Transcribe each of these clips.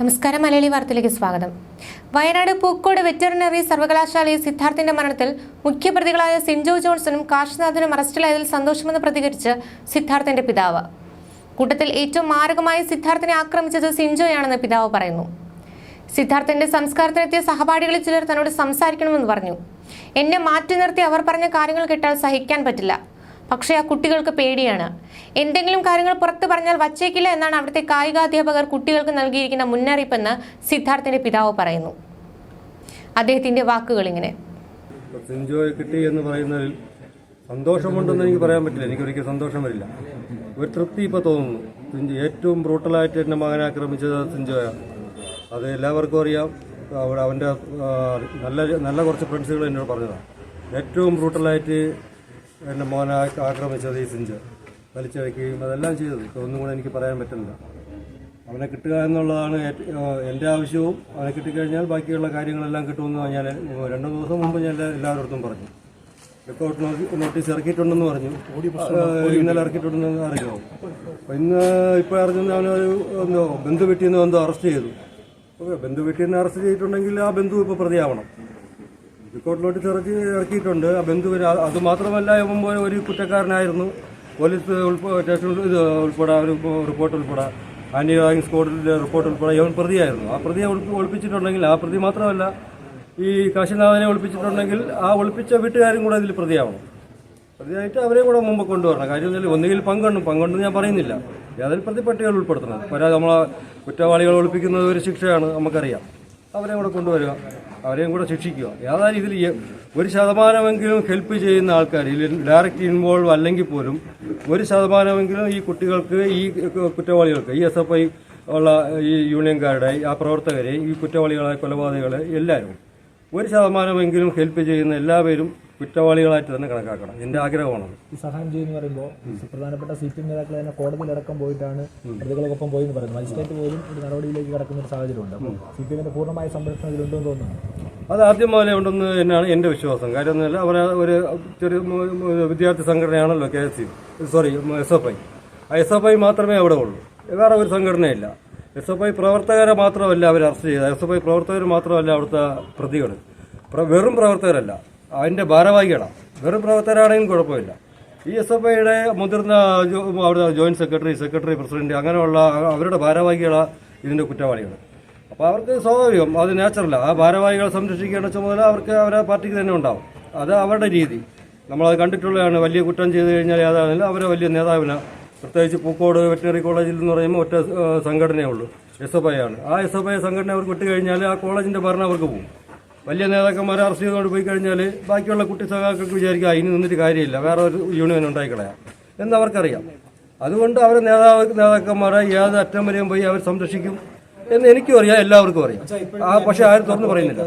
നമസ്കാരം മലയാളി വാർത്തയിലേക്ക് സ്വാഗതം. വയനാട് പൂക്കോട് വെറ്ററിനറി സർവകലാശാലയിൽ സിദ്ധാർത്ഥിന്റെ മരണത്തിൽ മുഖ്യപ്രതികളായ സിൻജോ ജോൺസണും കാശിനാഥനും അറസ്റ്റിലായതിൽ സന്തോഷമെന്ന് പ്രതികരിച്ച് സിദ്ധാർത്ഥിന്റെ പിതാവ്. കൂട്ടത്തിൽ ഏറ്റവും മാരകമായി സിദ്ധാർത്ഥിനെ ആക്രമിച്ചത് സിൻജോയാണെന്ന് പിതാവ് പറയുന്നു. സിദ്ധാർത്ഥിന്റെ സംസ്കാരത്തിനെത്തിയ സഹപാഠികളിൽ ചിലർ തന്നോട് സംസാരിക്കണമെന്ന് പറഞ്ഞു. എന്നെ മാറ്റി നിർത്തി അവർ പറഞ്ഞ കാര്യങ്ങൾ കേട്ടാൽ സഹിക്കാൻ പറ്റില്ല. പക്ഷേ ആ കുട്ടികൾക്ക് പേടിയാണ്. എന്തെങ്കിലും കാര്യങ്ങൾ പുറത്ത് പറഞ്ഞാൽ വച്ചേക്കില്ല എന്നാണ് അവിടുത്തെ കായികാധ്യാപകർ കുട്ടികൾക്ക് നൽകിയിരിക്കുന്ന മുന്നറിയിപ്പെന്ന് സിദ്ധാർത്ഥിന്റെ പിതാവ് പറയുന്നു. അദ്ദേഹത്തിന്റെ വാക്കുകൾ ഇങ്ങനെ. കിട്ടി എന്ന് പറയുന്നതിൽ സന്തോഷമുണ്ടെന്ന് എനിക്ക് പറയാൻ പറ്റില്ല. എനിക്ക് ഒരിക്കലും സന്തോഷം വരില്ല. ഒരു തൃപ്തി ഇപ്പോൾ തോന്നുന്നു. ഏറ്റവും ബ്രൂട്ടലായിട്ട് എന്റെ മകനെ ആക്രമിച്ചത് സിഞ്ചോയ അത് എല്ലാവർക്കും അറിയാം. അവന്റെ നല്ല നല്ല കുറച്ച് ഫ്രണ്ട്സുകൾ എന്നോട് പറഞ്ഞതാണ്. ഏറ്റവും ബ്രൂട്ടലായിട്ട് എന്റെ മോനെ ആക്രമിച്ച ആക്രമിച്ചത് ഈ സിഞ്ച്. വലിച്ചഴക്കുകയും അതെല്ലാം ചെയ്തത് ഒന്നും കൂടെ എനിക്ക് പറയാൻ പറ്റുന്നില്ല. അവനെ കിട്ടുക എന്നുള്ളതാണ് എന്റെ ആവശ്യവും. അവനെ കിട്ടിക്കഴിഞ്ഞാൽ ബാക്കിയുള്ള കാര്യങ്ങളെല്ലാം കിട്ടുമെന്ന് ഞാൻ രണ്ടു ദിവസം മുമ്പ് ഞാൻ എല്ലാ- എല്ലാവരുടെ പറഞ്ഞു. ലുക്കൗട്ട് നോട്ടീസ് ഇറക്കിയിട്ടുണ്ടെന്ന് പറഞ്ഞു. ഇന്നലെ ഇറക്കിയിട്ടുണ്ടെന്ന് അറിയാമോ അപ്പം ഇന്ന് ഇപ്പോൾ അറിഞ്ഞത് അവനൊരു എന്തോ ബന്ധു വീട്ടിൽ നിന്ന് എന്തോ അറസ്റ്റ് ചെയ്തു. ഓക്കെ ബന്ധു വീട്ടിൽ നിന്ന് അറസ്റ്റ് ചെയ്തിട്ടുണ്ടെങ്കിൽ ആ ബന്ധു ഇപ്പോൾ പ്രതിയാവണം. ലുക്കൗട്ട് നോട്ടീസ് ഇറക്കി ഇറക്കിയിട്ടുണ്ട് ബന്ധു അത് അതുമാത്രമല്ല ഇവൻ പോയ ഒരു കുറ്റക്കാരനായിരുന്നു. പോലീസ് സ്റ്റേഷനിൽ ഇത് ഉൾപ്പെടെ ഒരു റിപ്പോർട്ട് ഉൾപ്പെടെ ആന്റി റാഗിംഗ് സ്കോഡിന്റെ റിപ്പോർട്ട് ഉൾപ്പെടെ ഇവൻ പ്രതിയായിരുന്നു. ആ പ്രതിയെ ഒളിപ്പി- ഒളിപ്പിച്ചിട്ടുണ്ടെങ്കിൽ ആ പ്രതി മാത്രമല്ല ഈ കാശിനാഥനെ ഒളിപ്പിച്ചിട്ടുണ്ടെങ്കിൽ ആ ഒളിപ്പിച്ച വീട്ടുകാരും കൂടെ ഇതിൽ പ്രതിയാവണം. പ്രതിയായിട്ട് അവരെയും കൂടെ മുമ്പ് കൊണ്ടുവരണം. കാര്യം വെച്ചാൽ ഒന്നുകിൽ പങ്കുണ്ട്. പങ്കുണ്ടെന്ന് ഞാൻ പറയുന്നില്ല. ഏതൊരു പ്രതിപട്ടികൾ ഉൾപ്പെടുത്തണം പരാതി നമ്മളെ കുറ്റവാളികൾ ഒളിപ്പിക്കുന്നത് ഒരു ശിക്ഷയാണ് നമുക്കറിയാം. അവരെയും കൂടെ കൊണ്ടുവരിക. അവരെയും കൂടെ ശിക്ഷിക്കുക. ഏതായാലും ഈ ഒരു ശതമാനമെങ്കിലും ഹെൽപ്പ് ചെയ്യുന്ന ആൾക്കാർ ഇതിൽ ഡയറക്റ്റ് ഇൻവോൾവ് അല്ലെങ്കിൽ പോലും ഒരു ശതമാനമെങ്കിലും ഈ കുട്ടികൾക്ക് ഈ കുറ്റവാളികൾക്ക് ഈ എസ് എഫ് ഐ ഉള്ള ഈ യൂണിയൻകാരുടെ ആ പ്രവർത്തകരെ ഈ കുറ്റവാളികളെ കൊലപാതകളെ എല്ലാവരും ഒരു ശതമാനമെങ്കിലും ഹെൽപ്പ് ചെയ്യുന്ന എല്ലാവരും കുറ്റവാളികളായിട്ട് തന്നെ കണക്കാക്കണം. എന്റെ ആഗ്രഹമാണ്. ഈ സഹായം ചെയ്യുന്ന പറയുമ്പോൾ പ്രധാനപ്പെട്ട സി പി എം നേതാക്കൾ തന്നെ കോടതിയിലടക്കം പോയിട്ടാണ് പ്രതികൾക്കൊപ്പം പോയി എന്ന് പറയുന്നത്. മജിസ്ട്രേറ്റ് പോലും ഒരു നടപടിയിലേക്ക് കടക്കുന്ന ഒരു സാഹചര്യമുണ്ട്. അപ്പോൾ സി പി എമ്മിന്റെ പൂർണമായ സംരക്ഷണം ഇതിലുണ്ടെന്ന് തോന്നുന്നു? അത് ആദ്യം മുതലേ ഉണ്ടെന്ന് തന്നെയാണ് എന്റെ വിശ്വാസം. കാര്യം എന്നല്ല അവർ ഒരു ചെറിയ വിദ്യാർത്ഥി സംഘടനയാണല്ലോ K S U sorry S F I. ആ എസ് എഫ് ഐ മാത്രമേ അവിടെ ഉള്ളൂ. വേറെ ഒരു സംഘടനയില്ല. എസ് എഫ് ഐ പ്രവർത്തകരെ മാത്രമല്ല അവർ അറസ്റ്റ് ചെയ്തത്. എസ് എഫ് ഐ പ്രവർത്തകർ മാത്രമല്ല അവിടുത്തെ പ്രതികൾ പ്ര- വെറും പ്രവർത്തകരല്ല. അതിന്റെ ഭാരവാഹികളാണ് വെറും പ്രവർത്തകരാണെങ്കിലും കുഴപ്പമില്ല. ഈ എസ് എഫ് ഐയുടെ മുതിർന്ന അവിടുത്തെ ജോയിന്റ് സെക്രട്ടറി സെക്രട്ടറി പ്രസിഡന്റ് അങ്ങനെയുള്ള അവരുടെ ഭാരവാഹികളാണ് ഇതിന്റെ കുറ്റവാളികൾ അപ്പോൾ അവർക്ക് സ്വാഭാവികം അത് നാച്ചുറലാണ് ആ ഭാരവാഹികളെ സംരക്ഷിക്കേണ്ട ചുമതല അവർക്ക് അവരെ പാർട്ടിക്ക് തന്നെ ഉണ്ടാവും. അത് അവരുടെ രീതി. നമ്മളത് കണ്ടിട്ടുള്ളതാണ് വലിയ കുറ്റം ചെയ്തു കഴിഞ്ഞാൽ ഏതാണെങ്കിലും അവരെ വലിയ നേതാവിനാണ് പ്രത്യേകിച്ച് പൂക്കോട് വെറ്റിനറി കോളേജിൽ എന്ന് പറയുമ്പോൾ ഒറ്റ സംഘടനയേ ഉള്ളൂ എസ് എഫ് ഐ ആണ്. ആ എസ് എഫ് ഐ സംഘടന അവർക്ക് വിട്ടുകഴിഞ്ഞാൽ ആ കോളേജിന്റെ ഭരണം അവർക്ക് പോകും. വലിയ നേതാക്കന്മാരെ അറസ്റ്റ് ചെയ്തുകൊണ്ട് പോയി കഴിഞ്ഞാൽ ബാക്കിയുള്ള കുട്ടി സഖാക്കൾക്ക് വിചാരിക്കുക അതിന് നിന്നിട്ട് കാര്യമില്ല വേറെ ഒരു യൂണിയൻ ഉണ്ടായിക്കളയാം. എന്ന് അവർക്കറിയാം. അതുകൊണ്ട് അവരെ നേതാവ് നേതാക്കന്മാരെ ഏത് അറ്റം വരെയും പോയി അവർ സംരക്ഷിക്കും എന്ന് എനിക്കും അറിയാം എല്ലാവർക്കും അറിയാം. ആ പക്ഷെ ആരും തുറന്നു പറയുന്നില്ല.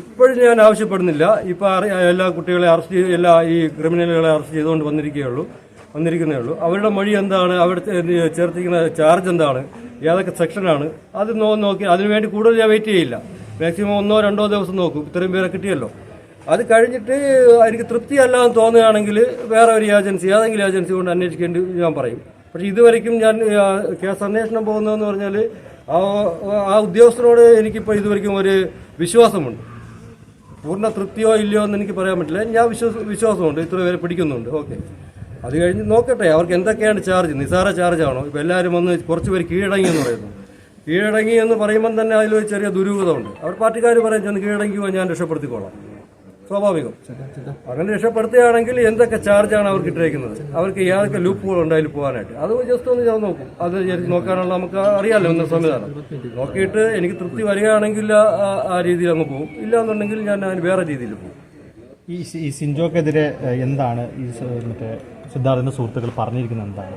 ഇപ്പോഴും ഞാൻ ആവശ്യപ്പെടുന്നില്ല. ഇപ്പൊ എല്ലാ കുട്ടികളെ അറസ്റ്റ് ചെയ്ത് എല്ലാ ഈ ക്രിമിനലുകളെ അറസ്റ്റ് ചെയ്തുകൊണ്ട് വന്നിരിക്കുകയുള്ളൂ വന്നിരിക്കുന്നേ ഉള്ളൂ. അവരുടെ മൊഴി എന്താണ്? അവിടെ ചേർത്തിരിക്കുന്ന ചാർജ് എന്താണ്? ഏതൊക്കെ സെക്ഷനാണ് അത് നോക്കി അതിനുവേണ്ടി കൂടുതൽ ഞാൻ വെയിറ്റ് ചെയ്യില്ല. മാക്സിമം ഒന്നോ രണ്ടോ ദിവസം നോക്കും. ഇത്രയും പേരെ കിട്ടിയല്ലോ. അത് കഴിഞ്ഞിട്ട് എനിക്ക് തൃപ്തിയല്ലാന്ന് തോന്നുകയാണെങ്കിൽ വേറെ ഒരു ഏജൻസി ഏതെങ്കിലും ഏജൻസി കൊണ്ട് അന്വേഷിക്കേണ്ടി ഞാൻ പറയും. പക്ഷേ ഇതുവരെയ്ക്കും ഞാൻ കേസ് അന്വേഷണം പോകുന്നതെന്ന് പറഞ്ഞാൽ ആ ആ ഉദ്യോഗസ്ഥരോട് എനിക്കിപ്പോൾ ഇതുവരെയ്ക്കും ഒരു വിശ്വാസമുണ്ട്. പൂർണ തൃപ്തിയോ ഇല്ലയോ എന്ന് എനിക്ക് പറയാൻ പറ്റില്ല. ഞാൻ വിശ്വാസ വിശ്വാസമുണ്ട്. ഇത്ര പേരെ പിടിക്കുന്നുണ്ട്. ഓക്കെ അത് കഴിഞ്ഞ് നോക്കട്ടെ അവർക്ക് എന്തൊക്കെയാണ് ചാർജ് നിസാര ചാർജ് ആണോ? ഇപ്പം എല്ലാവരും വന്ന് കുറച്ച് പേര് കീഴടങ്ങി എന്ന് പറയുന്നു. കീഴടങ്ങി എന്ന് പറയുമ്പം തന്നെ അതിലൊരു ചെറിയ ദുരൂഹത ഉണ്ട് അവർ പാർട്ടിക്കാർ പറയും ചെന്ന് കീഴടങ്ങിയോ ഞാൻ രക്ഷപ്പെടുത്തിക്കോളാം. സ്വാഭാവികം. അങ്ങനെ രക്ഷപ്പെടുത്തുകയാണെങ്കിൽ എന്തൊക്കെ ചാർജാണ് അവർക്ക് ഇട്ടിരിക്കുന്നത് അവർക്ക് ഏതൊക്കെ ലൂപ്പുകൾ ഉണ്ട് അതിൽ പോകാനായിട്ട്. അത് ജസ്റ്റ് ഒന്ന് ഞാൻ നോക്കും. അത് നോക്കാനുള്ള നമുക്ക് അറിയാമല്ലോ എന്ന സംവിധാനം. നോക്കിയിട്ട് എനിക്ക് തൃപ്തി വരികയാണെങ്കിൽ ആ- രീതിയിൽ അങ്ങ് പോകും ഇല്ല എന്നുണ്ടെങ്കിൽ ഞാൻ വേറെ രീതിയിൽ പോകും ഈ ഈ സിൻജോക്കെതിരെ എന്താണ് ഈ മറ്റേ സിദ്ധാർത്ഥിന്റെ സുഹൃത്തുക്കൾ പറഞ്ഞിരിക്കുന്നത് എന്താണ്?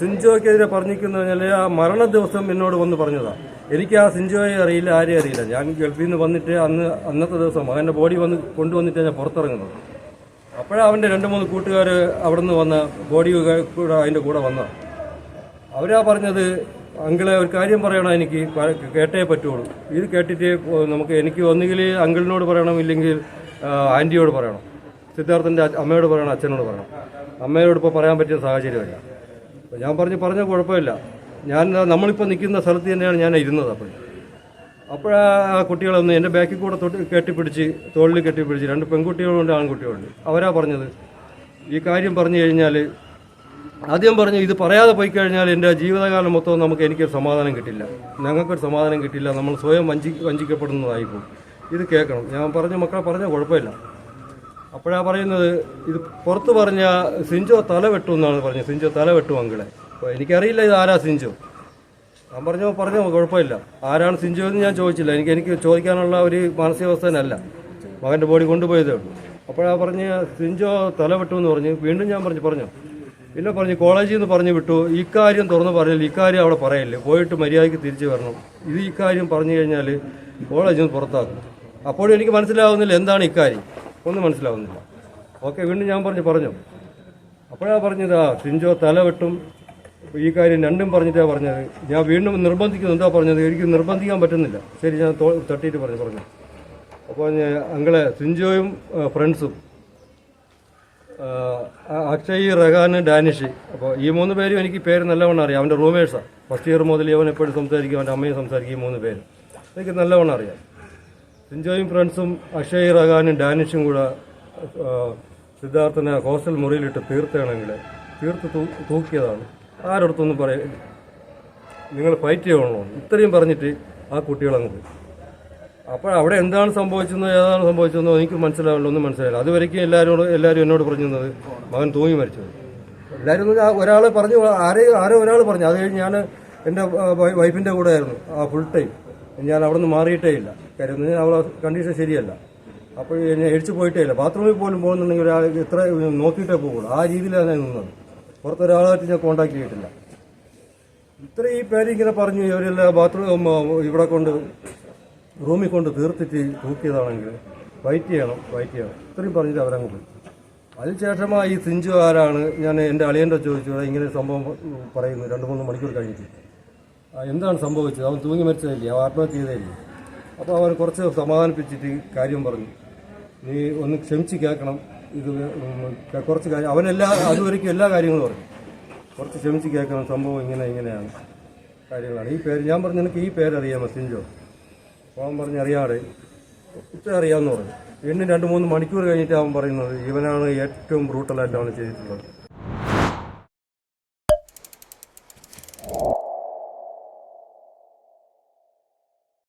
സിൻജോയ്ക്കെതിരെ പറഞ്ഞിരിക്കുന്നത് പറഞ്ഞാൽ ആ മരണ ദിവസം എന്നോട് വന്ന് പറഞ്ഞതാണ് എനിക്ക് ആ സിൻജോയെ അറിയില്ല ആരെയും അറിയില്ല. ഞാൻ ഗൾഫിൽ നിന്ന് വന്നിട്ട് അന്ന് അന്നത്തെ ദിവസം അവന്റെ ബോഡി വന്ന് കൊണ്ടുവന്നിട്ട് ഞാൻ പുറത്തിറങ്ങുന്നത്. അപ്പോഴാണ് അവന്റെ രണ്ട് മൂന്ന് കൂട്ടുകാർ അവിടെ നിന്ന് വന്ന ബോഡി കൂടെ അതിന്റെ കൂടെ വന്ന. അവരാ പറഞ്ഞത് അങ്കിളെ ഒരു കാര്യം പറയണം എനിക്ക്? കേട്ടേ പറ്റുള്ളൂ. ഇത് കേട്ടിട്ട് നമുക്ക് എനിക്ക് ഒന്നുകിൽ അങ്കിളിനോട് പറയണം ഇല്ലെങ്കിൽ ആന്റിയോട് പറയണം. സിദ്ധാർത്ഥന്റെ അമ്മയോട് പറയണം അച്ഛനോട് പറയണം. അമ്മയോട് ഇപ്പോൾ പറയാൻ പറ്റിയ സാഹചര്യമല്ല ഞാൻ പറഞ്ഞ് പറഞ്ഞ കുഴപ്പമില്ല. ഞാൻ നമ്മളിപ്പോൾ നിൽക്കുന്ന സ്ഥലത്ത് തന്നെയാണ് ഞാൻ ഇരുന്നത് അപ്പോൾ അപ്പോഴാ ആ കുട്ടികളൊന്ന് എന്റെ ബാക്കിൽ കൂടെ തൊട്ട് കെട്ടിപ്പിടിച്ച് തോളിൽ കെട്ടിപ്പിടിച്ച് രണ്ട് പെൺകുട്ടികളുണ്ട് ആൺകുട്ടികളുണ്ട്. അവരാ പറഞ്ഞത്. ഈ കാര്യം പറഞ്ഞു കഴിഞ്ഞാൽ ആദ്യം പറഞ്ഞു ഇത് പറയാതെ പോയി കഴിഞ്ഞാൽ എന്റെ ജീവിതകാലം മൊത്തം നമുക്ക് എനിക്കൊരു സമാധാനം കിട്ടില്ല. ഞങ്ങൾക്കൊരു സമാധാനം കിട്ടില്ല. നമ്മൾ സ്വയം വഞ്ചി വഞ്ചിക്കപ്പെടുന്നതായിപ്പോൾ ഇത് കേൾക്കണം. ഞാൻ പറഞ്ഞ മക്കളെ പറഞ്ഞ കുഴപ്പമില്ല. അപ്പോഴാ പറയുന്നത് ഇത് പുറത്ത് പറഞ്ഞ സിഞ്ചോ തല വെട്ടു എന്നാണ് പറഞ്ഞത്. സിഞ്ചോ തല വെട്ടു അങ്കിളെ അപ്പോൾ എനിക്കറിയില്ല ഇത് ആരാ സിഞ്ചോ. ഞാൻ പറഞ്ഞോ പറഞ്ഞോ കുഴപ്പമില്ല. ആരാണ് സിഞ്ചു എന്ന് ഞാൻ ചോദിച്ചില്ല. എനിക്ക് എനിക്ക് ചോദിക്കാനുള്ള ഒരു മാനസികാവസ്ഥ തന്നെയല്ല മകന്റെ ബോഡി കൊണ്ടുപോയതേ ഉള്ളൂ. അപ്പോഴാ പറഞ്ഞ് സിഞ്ചോ തല വെട്ടു എന്ന് പറഞ്ഞ് വീണ്ടും ഞാൻ പറഞ്ഞു പറഞ്ഞു? പിന്നെ പറഞ്ഞു കോളേജിൽ നിന്ന് പറഞ്ഞു വിട്ടു ഇക്കാര്യം തുറന്ന് പറഞ്ഞാൽ ഇക്കാര്യം അവിടെ പറയല്ലേ? പോയിട്ട് മര്യാദയ്ക്ക് തിരിച്ചു വരണം. ഇത് ഇക്കാര്യം പറഞ്ഞു കഴിഞ്ഞാൽ കോളേജിൽ നിന്ന് പുറത്താക്കും. അപ്പോഴും എനിക്ക് മനസ്സിലാവുന്നില്ല എന്താണ് ഇക്കാര്യം. ഒന്നും മനസ്സിലാവുന്നില്ല. ഓക്കെ വീണ്ടും ഞാൻ പറഞ്ഞു പറഞ്ഞു. അപ്പോഴാണ് പറഞ്ഞത് ആ സിഞ്ചോ തല വെട്ടും. ഈ കാര്യം രണ്ടും പറഞ്ഞിട്ടാണ് പറഞ്ഞത്. ഞാൻ വീണ്ടും നിർബന്ധിക്കുന്നു. എന്താ പറഞ്ഞത്? എനിക്ക് നിർബന്ധിക്കാൻ പറ്റുന്നില്ല. ശരി ഞാൻ തട്ടിയിട്ട് പറഞ്ഞു പറഞ്ഞു. അപ്പോൾ അങ്ങളെ സിഞ്ചോയും ഫ്രണ്ട്സും അക്ഷയ് റഹാൻ ഡാനിഷ് അപ്പോൾ ഈ മൂന്ന് പേരും എനിക്ക് പേര് നല്ലവണ്ണം അറിയാം. അവന്റെ റൂമേഴ്സാണ് ഫസ്റ്റ് ഇയർ മുതൽ അവൻ എപ്പോഴും സംസാരിക്കും അവന്റെ അമ്മയും സംസാരിക്കും ഈ മൂന്ന് പേര്. എനിക്ക് നല്ലവണ്ണം അറിയാം. സിഞ്ചോയും ഫ്രണ്ട്സും അക്ഷയ് റഹാനും ഡാനിഷും കൂടെ സിദ്ധാർത്ഥനെ ഹോസ്റ്റൽ മുറിയിലിട്ട് തീർത്താണെങ്കിൽ തീർത്ത് തൂക്കിയതാണ്. ആരോടത്തൊന്നും പറയും നിങ്ങൾ ഫൈറ്റ് ചെയ്യണമോ ഇത്രയും പറഞ്ഞിട്ട് ആ കുട്ടികളങ്ങ് പോയി. അപ്പോൾ അവിടെ എന്താണ് സംഭവിച്ചതെന്നോ ഏതാണ് സംഭവിച്ചതെന്നോ എനിക്ക് മനസ്സിലാവില്ല ഒന്നും മനസ്സിലായില്ല അതുവരേക്കും എല്ലാവരും എല്ലാവരും എന്നോട് പറഞ്ഞിരുന്നത് മകൻ തൂങ്ങി മരിച്ചത്. എല്ലാവരും ഒരാൾ പറഞ്ഞു ആരെ ആരോ ഒരാൾ പറഞ്ഞു. അത് കഴിഞ്ഞ് ഞാൻ എന്റെ വൈഫിന്റെ കൂടെ ആയിരുന്നു ആ ഫുൾ ടൈം ഞാൻ അവിടെ നിന്ന് മാറിയിട്ടേ ഇല്ല. കാര്യം അവളെ കണ്ടീഷൻ ശരിയല്ല. അപ്പോൾ എന്നെ എഴിച്ചു പോയിട്ടേ ഇല്ല. ബാത്റൂമിൽ പോലും പോകുന്നുണ്ടെങ്കിൽ ഒരാൾ ഇത്ര നോക്കിയിട്ടേ പോകുള്ളൂ ആ രീതിയിലാണ് ഞാൻ നിന്നത്. പുറത്തൊരാളായിട്ട് ഞാൻ കോണ്ടാക്ട് ചെയ്തിട്ടില്ല. ഇത്ര ഈ പേര് ഇങ്ങനെ പറഞ്ഞു ഇവരെല്ലാം ബാത്റൂം ഇവിടെ കൊണ്ട് റൂമിൽ കൊണ്ട് തീർത്തിട്ട് തൂക്കിയതാണെങ്കിൽ വൈറ്റ് ചെയ്യണം വൈറ്റ് ചെയ്യണം. ഇത്രയും പറഞ്ഞിട്ട് അവരങ്ങ് പോയി. അതിനുശേഷമാ ഈ സിഞ്ചു ആരാണ്? ഞാൻ എന്റെ അളിയന്റെ ചോദിച്ചു. "എടാ, ഇങ്ങനെ സംഭവം പറയുന്നു. രണ്ട് മൂന്ന് മണിക്കൂർ കഴിഞ്ഞിട്ട്. എന്താണ് സംഭവിച്ചത്? അവൻ തൂങ്ങി മരിച്ചതല്ലേ? അവൻ ആത്മഹത്യ ചെയ്തതല്ലേ? അപ്പോൾ അവൻ കുറച്ച് സമാധാനിപ്പിച്ചിട്ട് കാര്യം പറഞ്ഞു. നീ ഒന്ന് ക്ഷമിച്ച് കേൾക്കണം. ഇത് കുറച്ച് കാര്യം അവനെല്ലാ അതുവരേക്കും എല്ലാ കാര്യങ്ങളും പറഞ്ഞു. കുറച്ച് ക്ഷമിച്ച് കേൾക്കണം. സംഭവം ഇങ്ങനെ ഇങ്ങനെയാണ് കാര്യങ്ങളാണ്. ഈ പേര് ഞാൻ പറഞ്ഞു നിനക്ക് ഈ പേരറിയാം മെസ്സഞ്ചോ അപ്പോൾ അവൻ പറഞ്ഞ് അറിയാതെ. ഇത്ര അറിയാമെന്ന് പറഞ്ഞു. വീണ്ടും രണ്ട് മൂന്ന് മണിക്കൂർ കഴിഞ്ഞിട്ട് അവൻ പറയുന്നത് ഇവനാണ് ഏറ്റവും ബ്രൂട്ടലായിട്ട് അവൻ ചെയ്തിട്ടുള്ളത്.